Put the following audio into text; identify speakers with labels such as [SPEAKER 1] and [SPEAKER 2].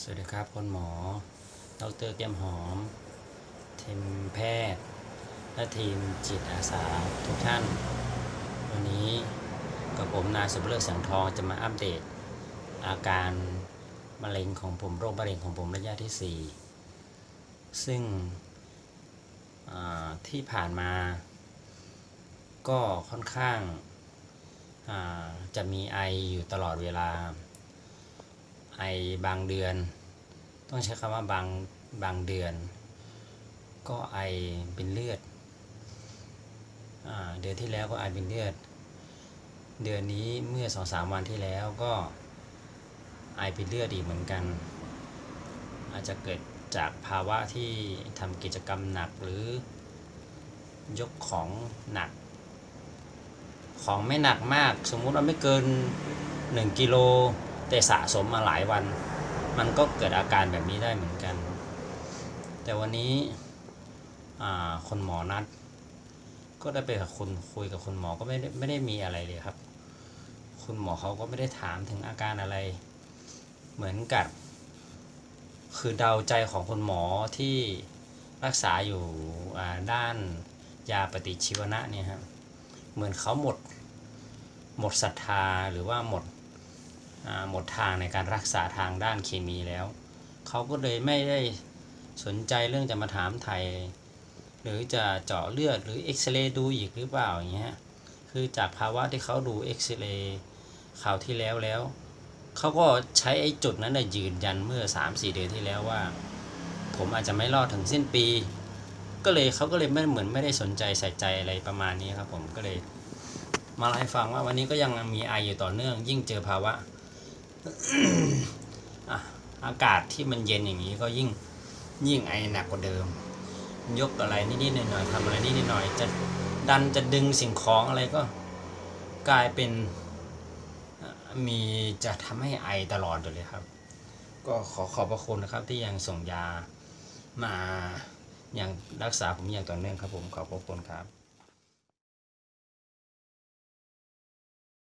[SPEAKER 1] สวัสดีครับคุณหมอ ดรแก้มหอม ทีมแพทย์ และทีมจิตอาสาทุกท่าน วันนี้กับผมนายสุภเลิศแสงทองจะมาอัปเดต อาการมะเร็งของผมโรคมะเร็งของผมระยะที่ 4 ซึ่งที่ผ่านมา ก็ค่อนข้างจะมีไออยู่ตลอดเวลา ไอบางเดือน ต้องใช้คำว่าบางบางเดือน ก็ไอเป็นเลือดอเดือนที่แล้วก็ไอเป็นเลือด เดือนนี้เมื่อสองสามวันที่แล้วก็ไอเป็นเลือดอีกเหมือนกัน อาจจะเกิดจากภาวะที่ทำกิจกรรมหนักหรือยกของหนัก ของไม่หนักมาก สมมุติว่าไม่เกิน 1กิโล แต่สะสมมาหลายวัน มันก็เกิดอาการแบบนี้ได้เหมือนกัน แต่วันนี้คนหมอนัด ก็ได้ไปกับคุณคุยกับคุณหมอก็ไม่ได้ไม่ได้มีอะไรเลยครับ คุณหมอเขาก็ไม่ได้ถามถึงอาการอะไร เหมือนกับ คือเดาใจของคุณหมอที่รักษาอยู่ด้านยาปฏิชีวนะเนี่ยครับเหมือนเขาหมด หมดศรัทธาหรือว่าหมด หมดทางในการรักษาทางด้านเคมีแล้ว เขาก็เลยไม่ได้สนใจเรื่องจะมาถามไทย หรือจะเจาะเลือดหรือเอ็กซเรย์ดูอีกหรือเปล่าอย่างเงี้ยคือจากภาวะที่เขาดูเอ็กซเรย์ข่าวที่แล้วแล้ว เขาก็ใช้ไอ้จุดนั้นนะยืนยันเมื่อ 3-4 เดือนที่แล้วว่า ผมอาจจะไม่รอดถึงสิ้นปี ก็เลยเขาก็เลยไม่เหมือนไม่ได้สนใจใส่ใจอะไรประมาณนี้ครับผมก็เลย มาเล่าให้ฟังว่าวันนี้ก็ยังมีไออยู่ต่อเนื่อง ยิ่งเจอภาวะ อากาศที่มันเย็นอย่างนี้ก็ยิ่งยิ่งไอหนักกว่าเดิม ยกอะไรนิดๆหน่อยๆทำอะไรนิดๆหน่อยจะดันจะดึงสิ่งของอะไรก็กลายเป็นมีจะทำให้ไอตลอดเลยครับ ก็ขอขอบพระคุณนะครับที่ยังส่งยามาอย่างรักษาผมอย่างต่อเนื่องครับผมขอบพระคุณครับ